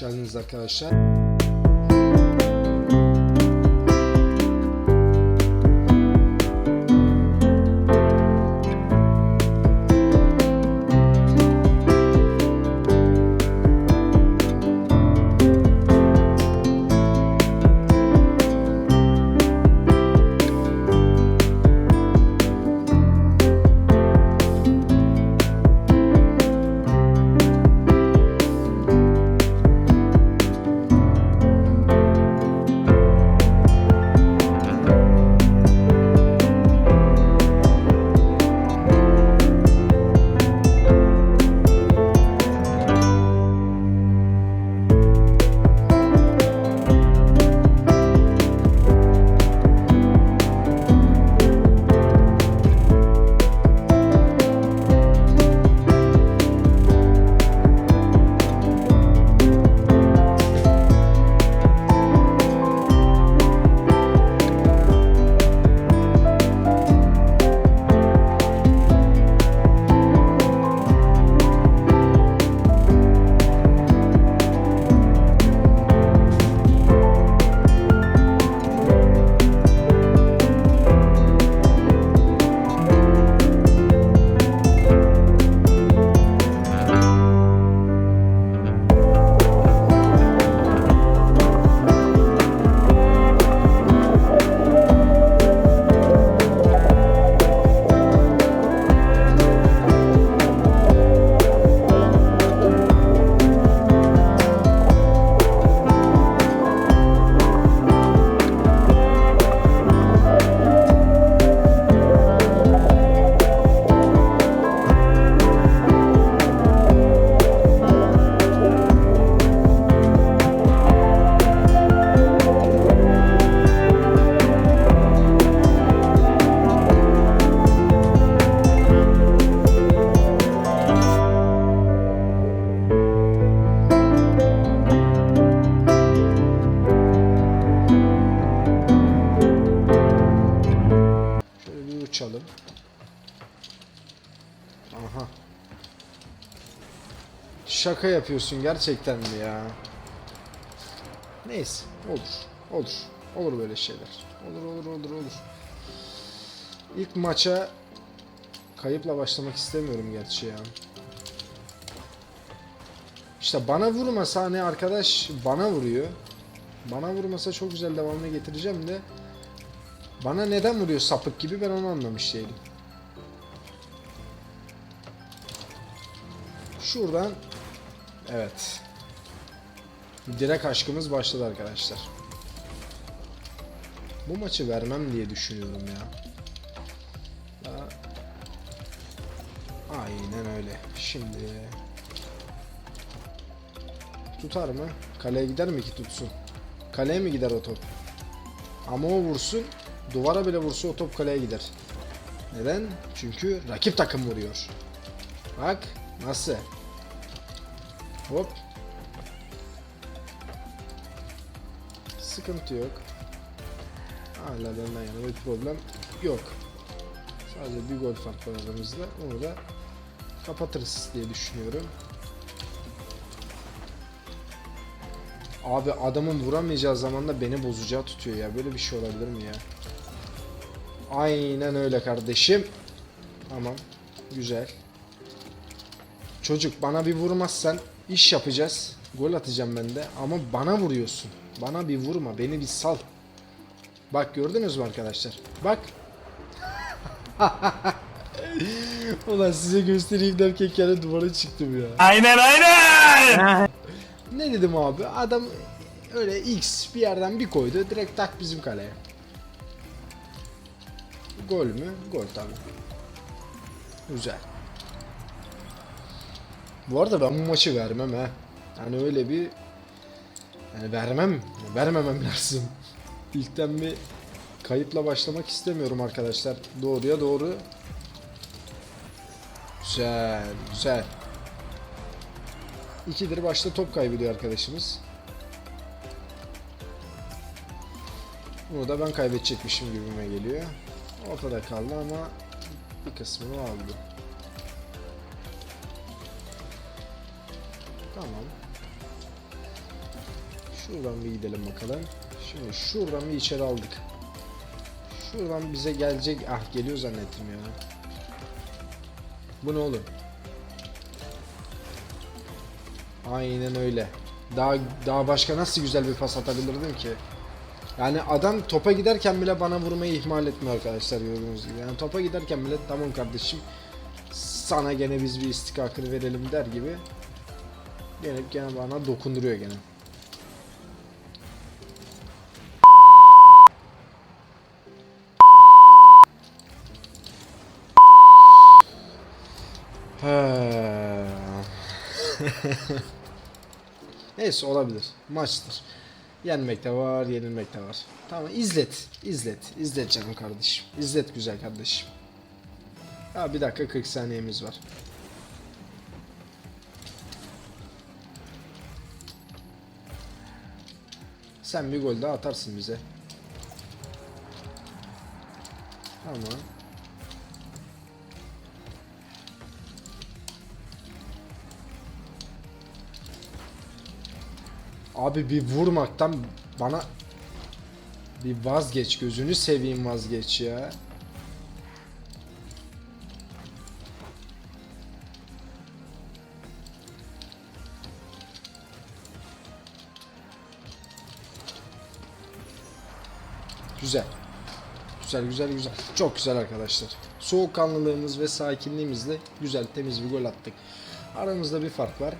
geldiniz arkadaşlar. Şaka yapıyorsun gerçekten mi ya? Neyse olur. Olur. Olur böyle şeyler. Olur olur olur olur. İlk maça kayıpla başlamak istemiyorum gerçi ya. İşte bana vurmasa hani arkadaş bana vuruyor. Bana vurmasa çok güzel devamını getireceğim de bana neden vuruyor sapık gibi ben onu anlamış değilim. Şuradan evet. Direkt aşkımız başladı arkadaşlar. Bu maçı vermem diye düşünüyorum ya. Aynen öyle. Şimdi tutar mı? Kaleye gider mi ki tutsun? Kaleye mi gider o top? Ama o vursun, duvara bile vursa o top kaleye gider. Neden? Çünkü rakip takım vuruyor. Bak nasıl? Hop. Sıkıntı yok. Hala benden yana bir problem yok. Sadece bir gol fark var aramızda. Onu da kapatırız diye düşünüyorum. Abi adamın vuramayacağı zaman da beni bozacağı tutuyor ya. Böyle bir şey olabilir mi ya? Aynen öyle kardeşim. Tamam. Güzel. Çocuk bana bir vurmazsan iş yapacağız. Gol atacağım ben de ama bana vuruyorsun. Bana bir vurma, beni bir sal. Bak gördünüz mü arkadaşlar? Bak. Ulan size göstereyim derken kendi duvara çıktım ya. Aynen aynen. Ne dedim abi? Adam öyle X bir yerden bir koydu. Direkt tak bizim kaleye. Gol mü? Gol tabii. Güzel. Bu arada ben bu maçı vermem ha. Hani öyle bir yani vermem, vermemem lazım. İlkten bir kayıpla başlamak istemiyorum arkadaşlar. Doğruya doğru. Güzel, güzel. İkidir başta top kaybediyor arkadaşımız. Bunu da ben kaybedecekmişim gibime geliyor. Ortada kaldı ama bir kısmını aldı. Tamam. Şuradan bir gidelim bakalım. Şimdi şuradan bir içeri aldık. Şuradan bize gelecek... Ah geliyor zannettim ya. Bu ne oğlum? Aynen öyle. Daha daha başka nasıl güzel bir pas atabilirdim ki? Yani adam topa giderken bile bana vurmayı ihmal etmiyor arkadaşlar gördüğünüz gibi. Yani topa giderken bile tamam kardeşim sana gene biz bir istikakını verelim der gibi gelip gene bana dokunduruyor gene. Neyse olabilir. Maçtır. Yenmek de var, yenilmek de var. Tamam izlet, izlet, izlet canım kardeşim. İzlet güzel kardeşim. Ya bir dakika 40 saniyemiz var. Sen bir gol daha atarsın bize. Tamam. Abi bir vurmaktan bana bir vazgeç gözünü seveyim vazgeç ya. Güzel. Güzel güzel güzel. Çok güzel arkadaşlar. Soğukkanlılığımız ve sakinliğimizle güzel temiz bir gol attık. Aramızda bir fark var.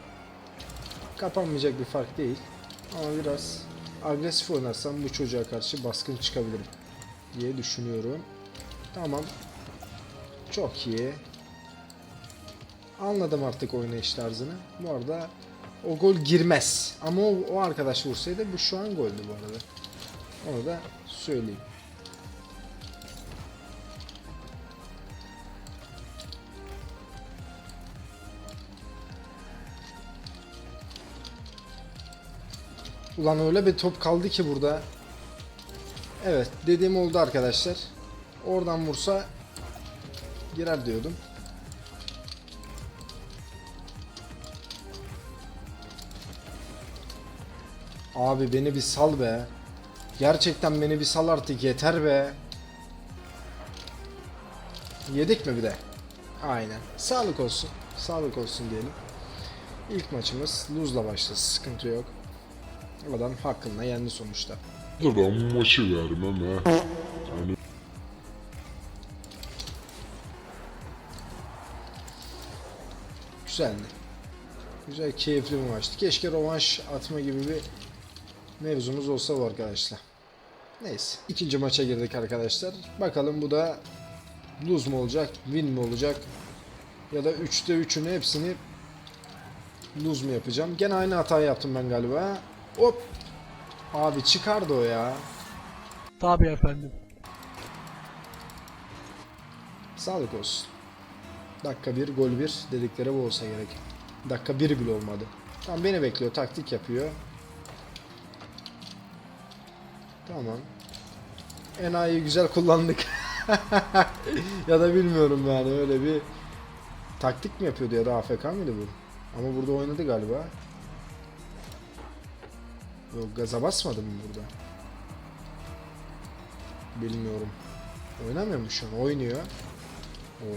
Kapanmayacak bir fark değil. Ama biraz agresif oynarsam bu çocuğa karşı baskın çıkabilirim diye düşünüyorum. Tamam. Çok iyi. Anladım artık oynayış tarzını. Bu arada o gol girmez. Ama o, o arkadaş vursaydı bu şu an goldü bu arada. Onu da söyleyeyim. Ulan öyle bir top kaldı ki burada. Evet dediğim oldu arkadaşlar. Oradan vursa girer diyordum. Abi beni bir sal be. Gerçekten beni bir sal artık yeter be. Yedik mi bir de? Aynen. Sağlık olsun. Sağlık olsun diyelim. İlk maçımız lose'la başladı. Sıkıntı yok. Adam hakkında yendi sonuçta. Da ben maçı vermem ha. Yani Güzeldi. Güzel, keyifli bir maçtı. Keşke rövanş atma gibi bir mevzumuz olsa bu arkadaşlar. Neyse. ikinci maça girdik arkadaşlar. Bakalım bu da lose mu olacak, win mi olacak? Ya da 3'te 3'ünü hepsini lose mu yapacağım? Gene aynı hatayı yaptım ben galiba. Hop. Abi çıkardı o ya. Tabii efendim. Sağlık olsun. Dakika bir, gol bir dedikleri bu olsa gerek. Dakika bir bile olmadı. Tamam beni bekliyor, taktik yapıyor. Tamam. Enayi güzel kullandık. ya da bilmiyorum yani öyle bir taktik mi yapıyordu ya da AFK mıydı bu? Ama burada oynadı galiba. Yok gaza basmadı mı burada? Bilmiyorum. Oynamıyor mu şu an? Oynuyor. O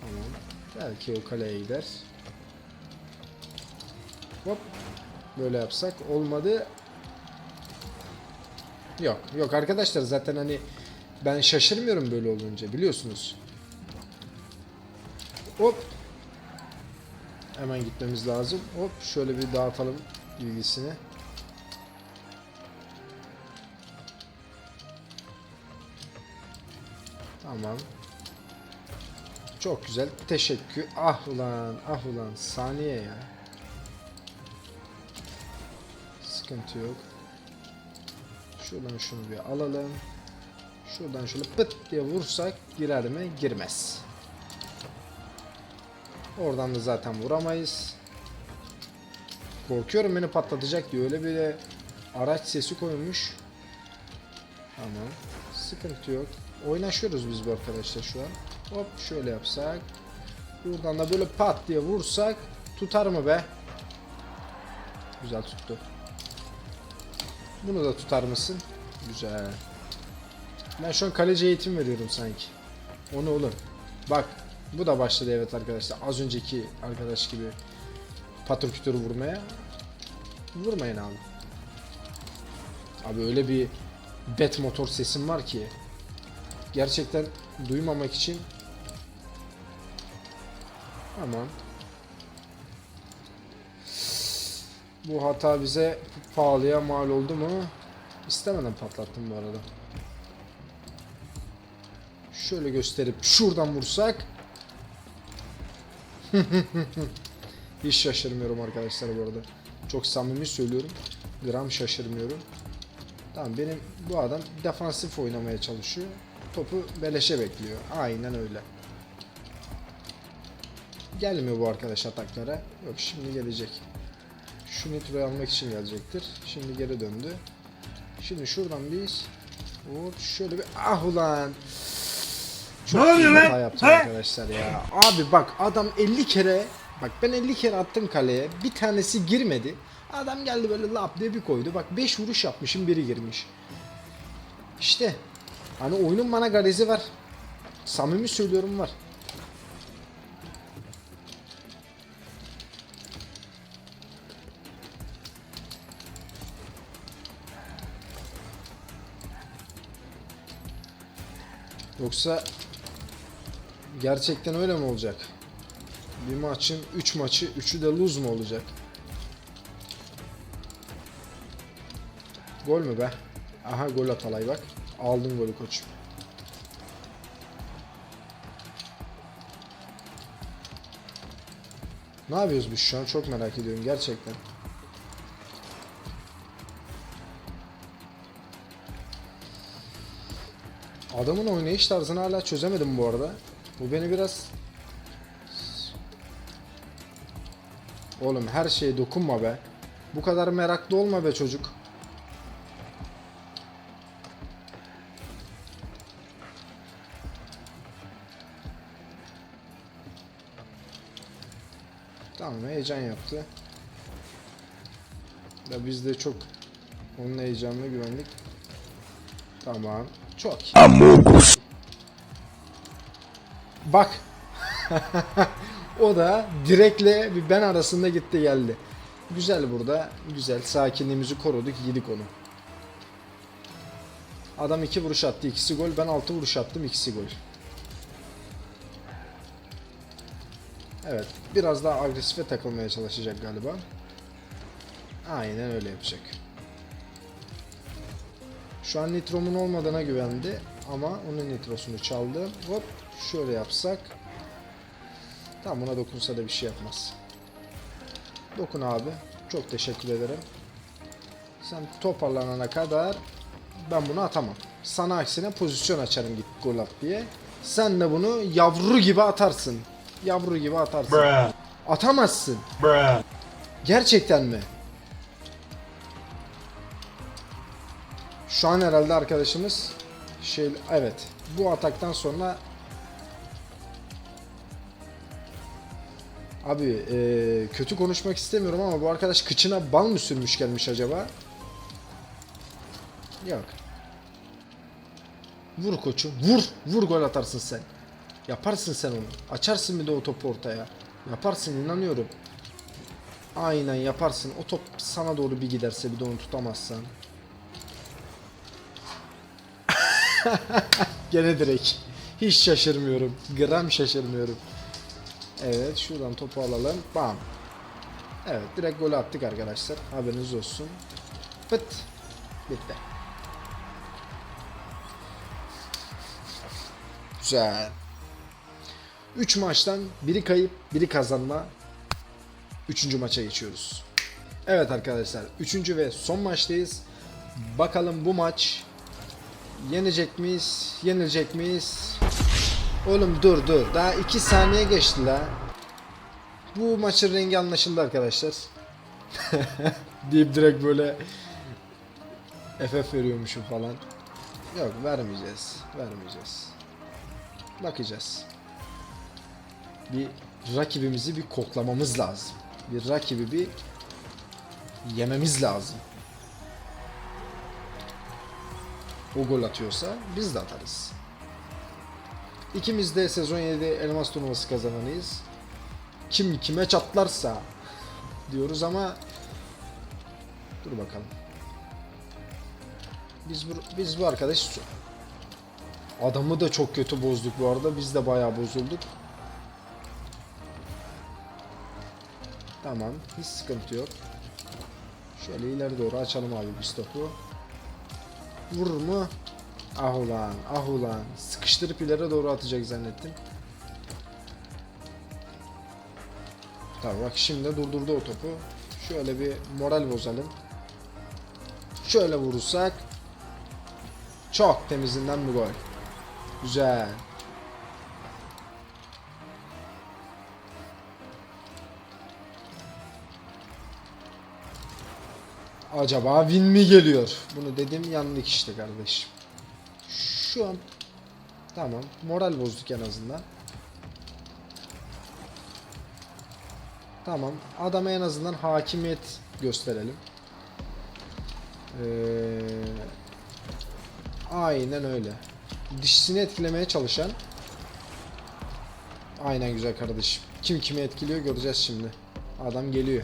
tamam. Belki o kaleye gider. Hop. Böyle yapsak olmadı. Yok. Yok arkadaşlar zaten hani ben şaşırmıyorum böyle olunca biliyorsunuz. Hop. Hemen gitmemiz lazım. Hop şöyle bir dağıtalım bilgisini. Tamam. Çok güzel. Teşekkür. Ah ulan, ah ulan. Saniye ya. Sıkıntı yok. Şuradan şunu bir alalım. Şuradan şöyle pıt diye vursak girer mi? Girmez. Oradan da zaten vuramayız. Korkuyorum beni patlatacak diyor. Öyle bir araç sesi koymuş. Tamam. Sıkıntı yok. Oynaşıyoruz biz bu arkadaşlar şu an. Hop şöyle yapsak. Buradan da böyle pat diye vursak tutar mı be? Güzel tuttu. Bunu da tutar mısın? Güzel. Ben şu an kaleci eğitim veriyorum sanki. Onu oğlum. Bak. Bu da başladı evet arkadaşlar. Az önceki arkadaş gibi patır kütürü vurmaya. Vurmayın abi. Abi öyle bir bet motor sesim var ki. Gerçekten duymamak için. Tamam. Bu hata bize pahalıya mal oldu mu? İstemeden patlattım bu arada. Şöyle gösterip şuradan vursak. Hiç şaşırmıyorum arkadaşlar bu arada. Çok samimi söylüyorum. Gram şaşırmıyorum. Tamam benim bu adam defansif oynamaya çalışıyor. Topu beleşe bekliyor. Aynen öyle. Gelmiyor bu arkadaş ataklara. Yok şimdi gelecek. Şu nitroyu almak için gelecektir. Şimdi geri döndü. Şimdi şuradan biz Vur şöyle bir ah ulan. Çok Ne oluyor lan? yaptım He? arkadaşlar ya. Abi bak adam 50 kere bak ben 50 kere attım kaleye. Bir tanesi girmedi. Adam geldi böyle lap diye bir koydu. Bak 5 vuruş yapmışım biri girmiş. İşte hani oyunun bana garezi var. Samimi söylüyorum var. Yoksa gerçekten öyle mi olacak? Bir maçın 3 maçı 3'ü de lose mu olacak? Gol mü be? Aha gol Atalay bak. Aldın golü koçum. Ne yapıyoruz biz şu an? Çok merak ediyorum gerçekten. Adamın oynayış tarzını hala çözemedim bu arada. Bu beni biraz... Oğlum her şeye dokunma be. Bu kadar meraklı olma be çocuk. Tamam heyecan yaptı. Ya biz de çok onun heyecanına güvendik. Tamam. Çok iyi. Bak. o da direkle bir ben arasında gitti geldi. Güzel burada. Güzel. Sakinliğimizi koruduk. Yedik onu. Adam iki vuruş attı. ikisi gol. Ben altı vuruş attım. ikisi gol. Evet. Biraz daha agresife takılmaya çalışacak galiba. Aynen öyle yapacak. Şu an nitromun olmadığına güvendi ama onun nitrosunu çaldı. Hop şöyle yapsak. Tam buna dokunsa da bir şey yapmaz. Dokun abi. Çok teşekkür ederim. Sen toparlanana kadar ben bunu atamam. Sana aksine pozisyon açarım git gol at diye. Sen de bunu yavru gibi atarsın. Yavru gibi atarsın. Bruh. Atamazsın. Bruh. Gerçekten mi? Şu an herhalde arkadaşımız şey evet bu ataktan sonra Abi eee, kötü konuşmak istemiyorum ama bu arkadaş kıçına bal mı sürmüş gelmiş acaba? Yok. Vur koçum. Vur. Vur gol atarsın sen. Yaparsın sen onu. Açarsın bir de o topu ortaya. Yaparsın inanıyorum. Aynen yaparsın. O top sana doğru bir giderse bir de onu tutamazsan. Gene direkt. Hiç şaşırmıyorum. Gram şaşırmıyorum. Evet şuradan topu alalım. Bam. Evet direkt golü attık arkadaşlar. Haberiniz olsun. Fıt. Bitti. Güzel. 3 maçtan biri kayıp, biri kazanma. Üçüncü maça geçiyoruz. Evet arkadaşlar, üçüncü ve son maçtayız. Bakalım bu maç yenecek miyiz, yenilecek miyiz? Oğlum dur dur, daha 2 saniye geçti la. Bu maçın rengi anlaşıldı arkadaşlar. Deyip direkt böyle FF veriyormuşum falan. Yok vermeyeceğiz, vermeyeceğiz. Bakacağız. Bir rakibimizi bir koklamamız lazım. Bir rakibi bir yememiz lazım. O gol atıyorsa biz de atarız. İkimiz de sezon 7 elmas turnuvası kazananıyız. Kim kime çatlarsa diyoruz ama dur bakalım. Biz bu, biz bu arkadaş adamı da çok kötü bozduk bu arada. Biz de bayağı bozulduk. Tamam. Hiç sıkıntı yok. Şöyle ileri doğru açalım abi biz topu. Vurur mu? Ah ulan, ah ulan. Sıkıştırıp ileri doğru atacak zannettim. Tamam bak şimdi durdurdu o topu. Şöyle bir moral bozalım. Şöyle vurursak çok temizinden bir gol. Güzel. Acaba win mi geliyor? Bunu dedim yandık işte kardeşim. Şu an tamam moral bozduk en azından. Tamam adama en azından hakimiyet gösterelim. Ee, aynen öyle. Dişisini etkilemeye çalışan Aynen güzel kardeşim. Kim kimi etkiliyor göreceğiz şimdi. Adam geliyor.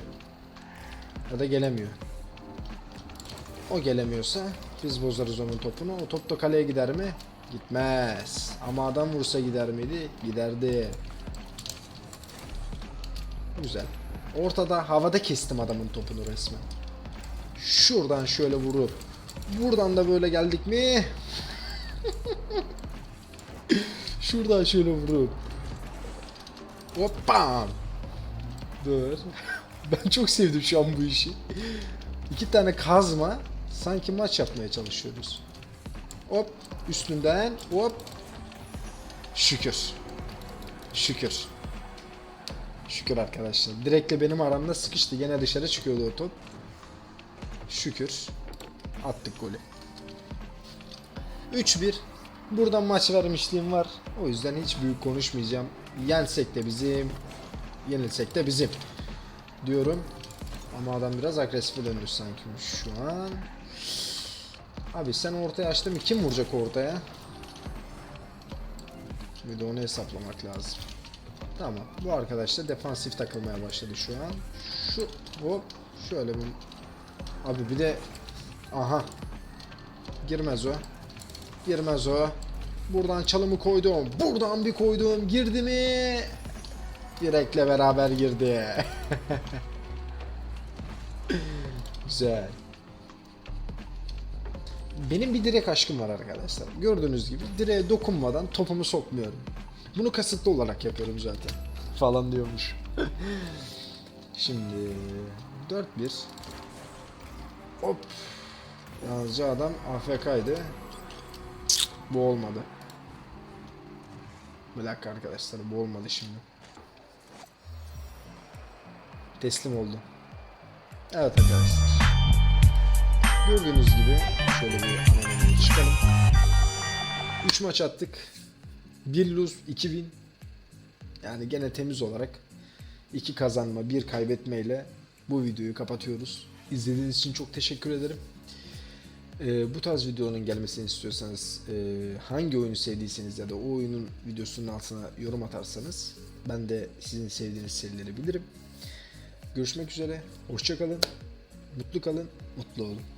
Ya da gelemiyor. O gelemiyorsa biz bozarız onun topunu. O top da kaleye gider mi? Gitmez. Ama adam vursa gider miydi? Giderdi. Güzel. Ortada havada kestim adamın topunu resmen. Şuradan şöyle vurup buradan da böyle geldik mi? Şuradan şöyle vurup Hoppa! Dur. Ben çok sevdim şu an bu işi. İki tane kazma sanki maç yapmaya çalışıyoruz. Hop üstünden hop. Şükür. Şükür. Şükür arkadaşlar. Direkle benim aramda sıkıştı. Yine dışarı çıkıyordu o top. Şükür. Attık golü. 3-1. Buradan maç vermişliğim var. O yüzden hiç büyük konuşmayacağım. Yensek de bizim, yenilsek de bizim diyorum. Ama adam biraz agresife döndü sanki şu an. Abi sen ortaya açtın mı? Kim vuracak ortaya? Bir de onu hesaplamak lazım. Tamam. Bu arkadaş da defansif takılmaya başladı şu an. Şu hop şöyle bir Abi bir de aha girmez o. Girmez o. Buradan çalımı koydum. Buradan bir koydum. Girdi mi? Direkle beraber girdi. Güzel. Benim bir direk aşkım var arkadaşlar. Gördüğünüz gibi direğe dokunmadan topumu sokmuyorum. Bunu kasıtlı olarak yapıyorum zaten. Falan diyormuş. Şimdi 4-1. Hop. Yalnızca adam AFK'ydı. Bu olmadı. Bir dakika arkadaşlar bu olmadı şimdi. Teslim oldu. Evet arkadaşlar. Gördüğünüz gibi şöyle çıkalım. 3 maç attık. 1 lose 2 win. Yani gene temiz olarak 2 kazanma 1 kaybetmeyle bu videoyu kapatıyoruz. İzlediğiniz için çok teşekkür ederim. Ee, bu tarz videoların gelmesini istiyorsanız e, hangi oyunu sevdiyseniz ya da o oyunun videosunun altına yorum atarsanız ben de sizin sevdiğiniz serileri bilirim. Görüşmek üzere. Hoşçakalın. Mutlu kalın. Mutlu olun.